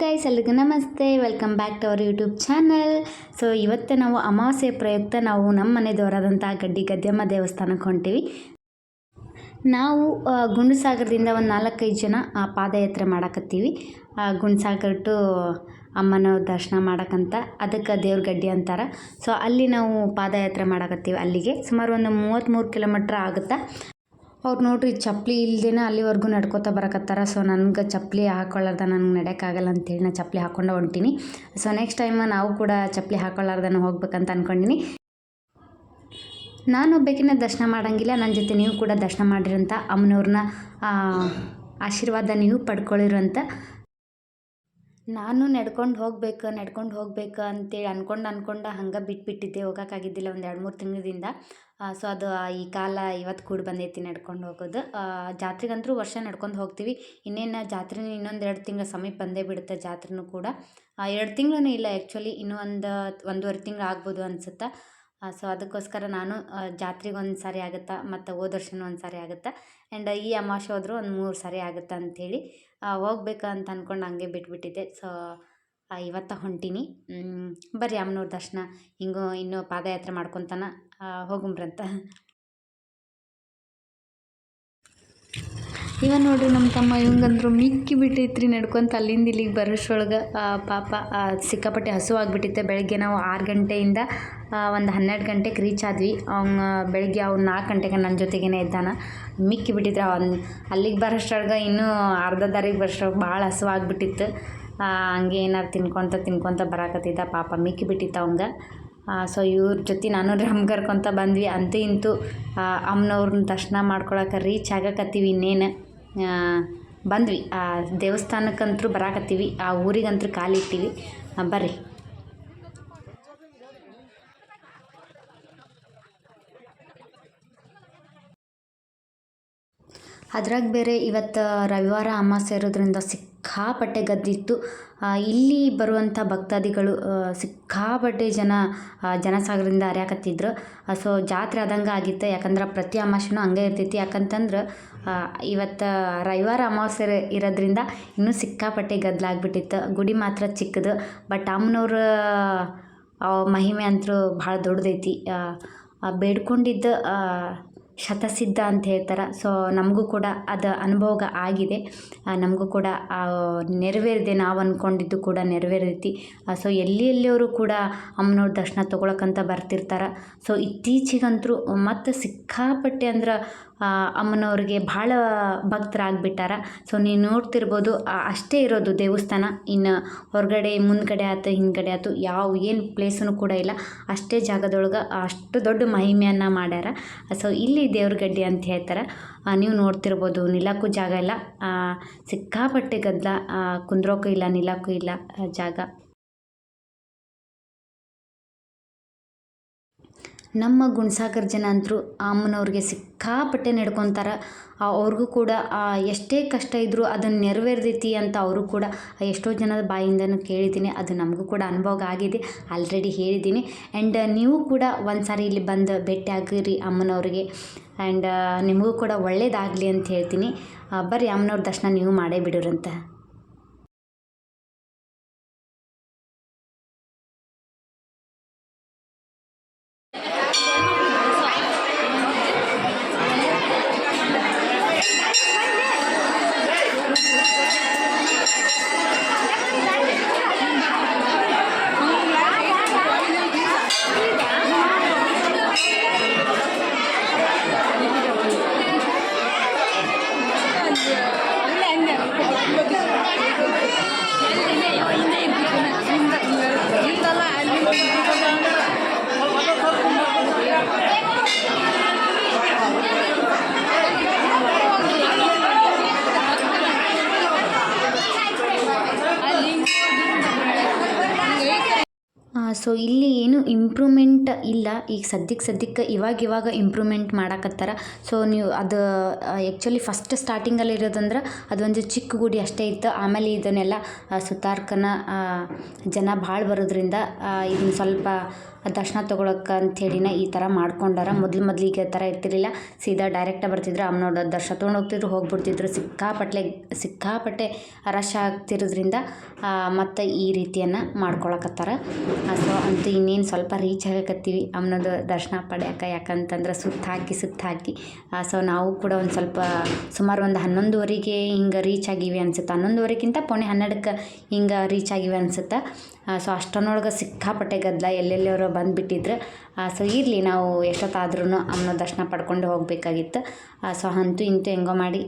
Guys ಎಲ್ರಿಗೂ ನಮಸ್ತೆ. Welcome back to our YouTube channel so ಇವತ್ತು ನಾವು ಅಮಾವಾಸ್ಯೆ ಪ್ರಯುಕ್ತ ನಾವು ನಮ್ಮ ಮನೆದವರಾದಂಥ ಗಡ್ಡಿ ಗದ್ಯಮ್ಮ ದೇವಸ್ಥಾನಕ್ಕೆ ಹೊಂಟೀವಿ. ನಾವು ಗುಂಡುಸಾಗರದಿಂದ ಒಂದು ನಾಲ್ಕೈದು ಜನ ಆ, ಪಾದಯಾತ್ರೆ ಮಾಡಕತ್ತೀವಿ. ಗುಂಡ್ಸಾಗರ ಟು ಅಮ್ಮನ ದರ್ಶನ ಮಾಡಕ್ಕಂತ ಅದಕ್ಕೆ ದೇವ್ರ ಗಡ್ಡಿ ಅಂತಾರೆ. ಸೊ ಅಲ್ಲಿ ನಾವು ಪಾದಯಾತ್ರೆ ಮಾಡಕತ್ತೀವಿ ಅಲ್ಲಿಗೆ. ಸುಮಾರು ಒಂದು ಮೂವತ್ತ್ಮೂರು ಕಿಲೋಮೀಟ್ರ್ ಆಗುತ್ತೆ ಅವ್ರು ನೋಡ್ರಿ ಚಪ್ಪಲಿ ಇಲ್ದೇನೆ ಅಲ್ಲಿವರೆಗೂ ನಡ್ಕೋತಾ ಬರಕತ್ತಾರ. ಸೊ ನನಗೆ ಚಪ್ಪಲಿ ಹಾಕೊಳ್ಳಾರ್ದ, ನನಗೆ ನಡೆಯೋಕ್ಕಾಗಲ್ಲ ಅಂತೇಳಿ ನಾನು ಚಪ್ಪಲಿ ಹಾಕ್ಕೊಂಡು ಹೊಂಟೀನಿ. ಸೊ ನೆಕ್ಸ್ಟ್ ಟೈಮ್ ನಾವು ಕೂಡ ಚಪ್ಪಲಿ ಹಾಕೊಳ್ಳಾರ್ದನ ಹೋಗ್ಬೇಕಂತ ಅಂದ್ಕೊಂಡಿನಿ ನಾನು ಒಬ್ಬಕ್ಕಿನ ದರ್ಶನ ಮಾಡೋಂಗಿಲ್ಲ ನನ್ನ ಜೊತೆ ನೀವು ಕೂಡ ದರ್ಶನ ಮಾಡಿರೋಂಥ ಅಮ್ಮನವ್ರನ್ನ ಆಶೀರ್ವಾದ ನೀವು ಪಡ್ಕೊಳ್ಳಿರಂತ ನಾನು ನಡ್ಕೊಂಡು ಹೋಗ್ಬೇಕು ನಡ್ಕೊಂಡು ಹೋಗ್ಬೇಕು ಅಂತೇಳಿ ಅಂದ್ಕೊಂಡು ಅನ್ಕೊಂಡು ಹಂಗೆ ಬಿಟ್ಬಿಟ್ಟಿದ್ದೆ. ಹೋಗೋಕ್ಕಾಗಿದ್ದಿಲ್ಲ ಒಂದು ಎರಡು ಮೂರು ತಿಂಗಳಿಂದ ಸೊ ಅದು ಈ ಕಾಲ ಇವತ್ತು ಕೂಡ ಬಂದೈತಿ ನಡ್ಕೊಂಡು ಹೋಗೋದು. ಜಾತ್ರೆಗಂತೂ ವರ್ಷ ನಡ್ಕೊಂಡು ಹೋಗ್ತೀವಿ. ಇನ್ನೇನು ಜಾತ್ರೆ ಇನ್ನೊಂದು ಎರಡು ತಿಂಗಳ ಸಮೀಪ ಬಂದೇ ಬಿಡುತ್ತೆ ಜಾತ್ರೆನೂ ಕೂಡ. ಎರಡು ತಿಂಗಳೂ ಇಲ್ಲ ಆ್ಯಕ್ಚುಲಿ ಇನ್ನೂ ಒಂದು ಒಂದೂವರೆ ತಿಂಗಳು ಆಗ್ಬೋದು ಅನ್ಸುತ್ತೆ. ಸೊ ಅದಕ್ಕೋಸ್ಕರ ನಾನು ಜಾತ್ರೆಗೆ ಒಂದು ಸಾರಿ ಆಗುತ್ತೆ, ಮತ್ತು ಹೋದ ಒಂದು ಸಾರಿ ಆಗುತ್ತೆ ಆ್ಯಂಡ್ ಈ ಅಮಾವಾಸ್ಯೆ ಹೋದರೂ ಒಂದು ಮೂರು ಸಾರಿ ಆಗುತ್ತೆ ಅಂಥೇಳಿ ಹೋಗ್ಬೇಕು ಅಂತ ಅಂದ್ಕೊಂಡು ಹಂಗೆ ಬಿಟ್ಬಿಟ್ಟಿದ್ದೆ. ಸೊ ಇವತ್ತ ಹೊಂಟೀನಿ. ಬರ್ರಿ ಅಮ್ಮನವ್ರ ದರ್ಶನ, ಹಿಂಗೂ ಇನ್ನೂ ಪಾದಯಾತ್ರೆ ಮಾಡ್ಕೊತಾನ ಹೋಗುಮ್ರಂತ. ಇವ ನೋಡ್ರಿ ನಮ್ಮ ತಮ್ಮ ಇವಂಗಂದ್ರು ಮಿಕ್ಕಿ ಬಿಟ್ಟೈತ್ರಿ ನಡ್ಕೊಂತ ಅಲ್ಲಿಂದ ಇಲ್ಲಿಗೆ ಬರೋಷ್ರೊಳಗೆ ಪಾಪ ಸಿಕ್ಕಾಪಟ್ಟೆ ಹಸು ಆಗಿಬಿಟ್ಟಿತ್ತೆ. ಬೆಳಗ್ಗೆ ನಾವು ಆರು ಗಂಟೆಯಿಂದ ಒಂದು ಹನ್ನೆರಡು ಗಂಟೆಗೆ ರೀಚ್ ಆದ್ವಿ. ಅವ್ನ ಬೆಳಗ್ಗೆ ಅವ್ನು ನಾಲ್ಕು ಗಂಟೆಗೆ ನನ್ನ ಜೊತೆಗೇನೆ ಇದ್ದಾನ. ಮಿಕ್ಕಿ ಬಿಟ್ಟಿದ್ರೆ ಅವ್ನು. ಅಲ್ಲಿಗೆ ಬರೋಷ್ಟ್ರೊಳಗೆ ಇನ್ನೂ ಅರ್ಧ ದಾರಿಗೆ ಬರೋಷ್ಟ್ರೊಳಗೆ ಭಾಳ ಹಸು ಆಗಿಬಿಟ್ಟಿತ್ತು. ಹಂಗೆ ಏನಾರು ತಿನ್ಕೊತ ತಿನ್ಕೊತ ಬರಾಕತ್ತಿದ್ದ ಪಾಪ. ಮಿಕ್ಕಿ ಬಿಟ್ಟಿತ್ತು ಅವಂಗೆ. ಸೊ ಇವ್ರ ಜೊತೆ ನಾನು ರಮ್ ಕರ್ಕೊತ ಬಂದ್ವಿ. ಅಂತೂ ಇಂತೂ ಅಮ್ಮನವ್ರನ್ನ ದರ್ಶನ ಮಾಡ್ಕೊಳಕ್ಕೆ ರೀಚ್ ಆಗಕತ್ತೀವಿ ಇನ್ನೇನು. ಬಂದ್ವಿ. ಆ ದೇವಸ್ಥಾನಕ್ಕಂತೂ ಬರಾಕತ್ತೀವಿ. ಆ ಊರಿಗಂತೂ ಕಾಲಿಟ್ಟಿವಿ. ಬರ್ರಿ. ಅದ್ರಾಗ ಬೇರೆ ಇವತ್ತು ರವಿವಾರ ಅಮಾಸ್ಯೆ ಇರೋದ್ರಿಂದ ಸಿಕ್ಕಾಪಟ್ಟೆ ಗದ್ದಿತ್ತು. ಇಲ್ಲಿ ಬರುವಂಥ ಭಕ್ತಾದಿಗಳು ಸಿಕ್ಕಾಪಟ್ಟೆ ಜನ ಜನಸಾಗರದಿಂದ ಅರಿಯಾಕತ್ತಿದ್ರು. ಸೊ, ಜಾತ್ರೆ ಆದಂಗೆ ಆಗಿತ್ತು. ಯಾಕಂದ್ರೆ ಪ್ರತಿ ಅಮಾಸೆನೂ ಹಂಗೆ ಇರ್ತೈತಿ. ಯಾಕಂತಂದ್ರೆ ಇವತ್ತು ರವಿವಾರ ಅಮಾವಾಸ್ಯೆ ಇರ- ಇರೋದ್ರಿಂದ ಇನ್ನೂ ಸಿಕ್ಕಾಪಟ್ಟೆ ಗದ್ದಲಾಗ್ಬಿಟ್ಟಿತ್ತು ಗುಡಿ ಮಾತ್ರ ಚಿಕ್ಕದು. ಬಟ್ ಅಮ್ಮನವ್ರ ಮಹಿಮೆ ಅಂತೂ ಭಾಳ ದೊಡ್ಡದೈತಿ. ಬೇಡ್ಕೊಂಡಿದ್ದ ಶತಸಿದ್ಧ ಅಂತ ಹೇಳ್ತಾರೆ. ಸೊ ನಮಗೂ ಕೂಡ ಅದು ಅನುಭವ ಆಗಿದೆ. ನಮಗೂ ಕೂಡ ನೆರವೇರಿದೆ ನಾವು ಅಂದ್ಕೊಂಡಿದ್ದು ಕೂಡ ನೆರವೇರೈತಿ. ಸೊ ಎಲ್ಲಿ ಎಲ್ಲಿಯವರು ಕೂಡ ಅಮ್ಮನವ್ರ ದರ್ಶನ ತೊಗೊಳಕ್ಕಂತ ಬರ್ತಿರ್ತಾರೆ. ಸೊ ಇತ್ತೀಚಿಗಂತೂ ಮತ್ತು ಸಿಕ್ಕಾಪಟ್ಟೆ ಅಂದ್ರೆ ಅಮ್ಮನವ್ರಿಗೆ ಭಾಳ ಭಕ್ತರಾಗ್ಬಿಟ್ಟಾರ. ಸೊ ನೀವು ನೋಡ್ತಿರ್ಬೋದು ಅಷ್ಟೇ ಇರೋದು ದೇವಸ್ಥಾನ. ಇನ್ನು ಹೊರಗಡೆ, ಮುಂದ್ಗಡೆ ಆಯ್ತು, ಹಿಂದ್ಗಡೆ ಆಯ್ತು, ಯಾವ ಏನು ಪ್ಲೇಸೂ ಕೂಡ ಇಲ್ಲ. ಅಷ್ಟೇ ಜಾಗದೊಳಗೆ ಅಷ್ಟು ದೊಡ್ಡ ಮಹಿಮೆಯನ್ನು ಮಾಡ್ಯಾರ. ಸೊ ಇಲ್ಲಿ ದೇವ್ರ ಗಡ್ಡಿ ಅಂತ ಹೇಳ್ತಾರೆ. ನೀವು ನೋಡ್ತಿರ್ಬೋದು ನಿಲ್ಲಕ್ಕೂ ಜಾಗ ಇಲ್ಲ. ಸಿಕ್ಕಾಪಟ್ಟೆ ಗದ್ದಲ. ಕುಂದ್ರೋಕು ಇಲ್ಲ ನಿಲ್ಲಕ್ಕೂ ಇಲ್ಲ ಜಾಗ. ನಮ್ಮ ಗುಣಸಾಗರ್ ಜನ ಅಂತರೂ ಅಮ್ಮನವ್ರಿಗೆ ಸಿಕ್ಕಾಪಟ್ಟೆ ನಡ್ಕೊತಾರೆ. ಅವ್ರಿಗೂ ಕೂಡ ಆ, ಎಷ್ಟೇ ಕಷ್ಟ ಇದ್ದರೂ ಅದನ್ನು ನೆರವೇರ್ದೈತಿ ಅಂತ ಅವರು ಕೂಡ ಎಷ್ಟೋ ಜನದ ಬಾಯಿಂದನೂ ಕೇಳಿದ್ದೀನಿ. ಅದು ನಮಗೂ ಕೂಡ ಅನುಭವ ಆಗಿದೆ. ಆಲ್ರೆಡಿ ಹೇಳಿದ್ದೀನಿ. ಆ್ಯಂಡ್ ನೀವು ಕೂಡ ಒಂದು ಸಾರಿ ಇಲ್ಲಿ ಬಂದು ಭೇಟಿ ಆಗಿರಿ ಅಮ್ಮನವ್ರಿಗೆ. ಆ್ಯಂಡ್ ನಿಮಗೂ ಕೂಡ ಒಳ್ಳೇದಾಗಲಿ ಅಂತ ಹೇಳ್ತೀನಿ. ಆ, ಬರ್ರಿ ಅಮ್ಮನವ್ರ ದರ್ಶನ ನೀವು ಮಾಡೇ ಬಿಡೋರಂತ. ಸೊ ಇಲ್ಲಿ ಏನು ಇಂಪ್ರೂವ್ಮೆಂಟ್ ಇಲ್ಲ. ಈಗ ಸದ್ಯಕ್ಕೆ ಸದ್ಯಕ್ಕೆ ಇವಾಗ ಇವಾಗ ಇಂಪ್ರೂವ್ಮೆಂಟ್ ಮಾಡಕತ್ತಾರ. ಸೊ ನೀವು ಅದು ಆ್ಯಕ್ಚುಲಿ ಫಸ್ಟ್ ಸ್ಟಾರ್ಟಿಂಗಲ್ಲಿ ಇರೋದಂದ್ರೆ ಅದೊಂದು ಚಿಕ್ಕ ಗುಡಿ ಅಷ್ಟೇ ಇತ್ತು. ಆಮೇಲೆ ಇದನ್ನೆಲ್ಲ ಸುತಾರ್ಕನ ಜನ ಭಾಳ ಬರೋದ್ರಿಂದ ಇದನ್ನು ಸ್ವಲ್ಪ ದರ್ಶನ ತೊಗೊಳಕ್ಕೆ ಅಂಥೇಳಿನ ಈ ಥರ ಮಾಡ್ಕೊಂಡಾರ. ಮೊದಲು ಮೊದಲಿಗೆ ಥರ ಇರ್ತಿರ್ಲಿಲ್ಲ. ಸೀದಾ ಡೈರೆಕ್ಟಾಗಿ ಬರ್ತಿದ್ರು. ಅಮ್ಮನವ್ರ ದರ್ಶನ ತೊಗೊಂಡು ಹೋಗ್ತಿದ್ರು, ಹೋಗ್ಬಿಡ್ತಿದ್ರು. ಸಿಕ್ಕಾಪಟ್ಲೆ, ಸಿಕ್ಕಾಪಟ್ಟೆ ರಶ್ ಆಗ್ತಿರೋದ್ರಿಂದ ಮತ್ತು ಈ ರೀತಿಯನ್ನು ಮಾಡ್ಕೊಳಕತ್ತಾರ. ಸೊ ಅಂತೂ ಇನ್ನೇನು ಸ್ವಲ್ಪ ರೀಚ್ ಆಗಕತ್ತೀವಿ ಅಮ್ಮನದು ದರ್ಶನ ಪಡ್ಯಾಕ. ಯಾಕಂತಂದ್ರೆ ಸುತ್ತ ಹಾಕಿ ಸುತ್ತ ಹಾಕಿ. ಸೊ ನಾವು ಕೂಡ ಒಂದು ಸ್ವಲ್ಪ ಸುಮಾರು ಒಂದು ಹನ್ನೊಂದುವರೆಗೆ ಹಿಂಗೆ ರೀಚ್ ಆಗಿವಿ ಅನ್ಸುತ್ತೆ. ಹನ್ನೊಂದುವರೆಗಿಂತ ಪೊಣೆ ಹನ್ನೆರಡಕ್ಕೆ ಹಿಂಗೆ ರೀಚ್ ಆಗಿವಿ ಅನ್ಸುತ್ತೆ. ಸೊ ಅಷ್ಟನ್ನೊಳಗೆ ಸಿಕ್ಕಾಪಟ್ಟೆ ಗದ್ದಲ ಎಲ್ಲೆಲ್ಲಿಯವರು ಬಂದುಬಿಟ್ಟಿದ್ರು. ಸೊ ಇರಲಿ, ನಾವು ಎಷ್ಟೊತ್ತಾದ್ರೂ ಅಮ್ಮನ ದರ್ಶನ ಪಡ್ಕೊಂಡು ಹೋಗಬೇಕಾಗಿತ್ತು. ಸೊ ಅಂತೂ ಇಂತೂ ಹೆಂಗೋ ಮಾಡಿ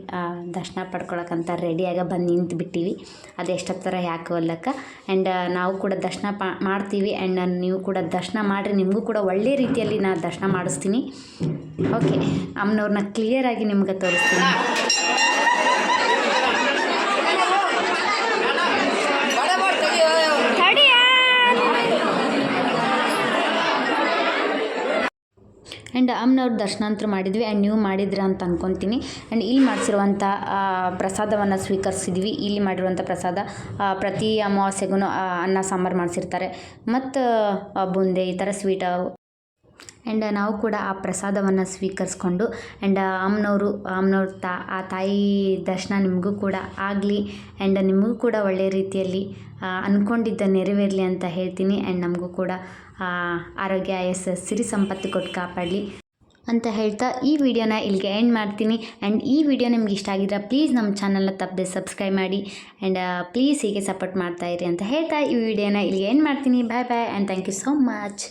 ದರ್ಶನ ಪಡ್ಕೊಳಕ್ಕಂತ ರೆಡಿಯಾಗಿ ಬಂದು ನಿಂತು ಬಿಟ್ಟಿವಿ ಅದು ಎಷ್ಟೊತ್ತರ ಯಾಕೆ ಒಲ್ಲಕ್ಕ ಆ್ಯಂಡ್ ನಾವು ಕೂಡ ದರ್ಶನ ಪಾ, ಮಾಡ್ತೀವಿ. ಆ್ಯಂಡ್ ನೀವು ಕೂಡ ದರ್ಶನ ಮಾಡಿರಿ. ನಿಮಗೂ ಕೂಡ ಒಳ್ಳೆ ರೀತಿಯಲ್ಲಿ ನಾನು ದರ್ಶನ ಮಾಡಿಸ್ತೀನಿ. ಓಕೆ ಅಮ್ಮನವ್ರನ್ನ ಕ್ಲಿಯರಾಗಿ ನಿಮ್ಗೆ ತೋರಿಸ್ತೀನಿ. ಆ್ಯಂಡ್ ಅಮ್ಮನವ್ರ ಅಂತೂ ಮಾಡಿದ್ವಿ ಆ್ಯಂಡ್ ನೀವು ಮಾಡಿದ್ರ ಅಂತ ಅಂದ್ಕೊತೀನಿ ಆ್ಯಂಡ್ ಇಲ್ಲಿ ಮಾಡಿಸಿರುವಂಥ ಪ್ರಸಾದವನ್ನು ಸ್ವೀಕರಿಸಿದ್ವಿ. ಇಲ್ಲಿ ಮಾಡಿರುವಂಥ ಪ್ರಸಾದ ಪ್ರತಿ ಅಮಾವಾಸ್ಯೆಗೂ ಅನ್ನ, ಸಾಂಬಾರು ಮಾಡಿಸಿರ್ತಾರೆ. ಮತ್ತು ಬುಂದೆ, ಈ ಥರ ಸ್ವೀಟ್ ಆ್ಯಂಡ್ ನಾವು ಕೂಡ ಆ ಪ್ರಸಾದವನ್ನು ಸ್ವೀಕರಿಸ್ಕೊಂಡು ಆ್ಯಂಡ್ ಅಮ್ಮನವರು ಅಮ್ಮನವ್ರ ತಾ, ಆ ತಾಯಿ ದರ್ಶನ ನಿಮಗೂ ಕೂಡ ಆಗಲಿ. ಆ್ಯಂಡ್ ನಿಮಗೂ ಕೂಡ ಒಳ್ಳೆಯ ರೀತಿಯಲ್ಲಿ ಅಂದ್ಕೊಂಡಿದ್ದ ನೆರವೇರಲಿ ಅಂತ ಹೇಳ್ತೀನಿ. ಆ್ಯಂಡ್ ನಮಗೂ ಕೂಡ ಆರೋಗ್ಯ ಆಯಸ್ಸು ಸಿರಿ ಸಂಪತ್ತು ಕೊಟ್ಟು ಕಾಪಾಡಲಿ ಅಂತ ಹೇಳ್ತಾ ಈ ವಿಡಿಯೋನ ಇಲ್ಲಿಗೆ ಎಂಡ್ ಮಾಡ್ತೀನಿ. ಆ್ಯಂಡ್ ಈ ವಿಡಿಯೋ ನಿಮ್ಗೆ ಇಷ್ಟ ಆಗಿದ್ರೆ ಪ್ಲೀಸ್ ನಮ್ಮ ಚಾನಲ್ನ ತಪ್ಪದೆ ಸಬ್ಸ್ಕ್ರೈಬ್ ಮಾಡಿ. ಆ್ಯಂಡ್ ಪ್ಲೀಸ್ ಹೀಗೆ ಸಪೋರ್ಟ್ ಮಾಡ್ತಾ ಇರಿ ಅಂತ ಹೇಳ್ತಾ ಈ ವಿಡಿಯೋನ ಇಲ್ಲಿಗೆ ಎಂಡ್ ಮಾಡ್ತೀನಿ. Bye bye and thank you so much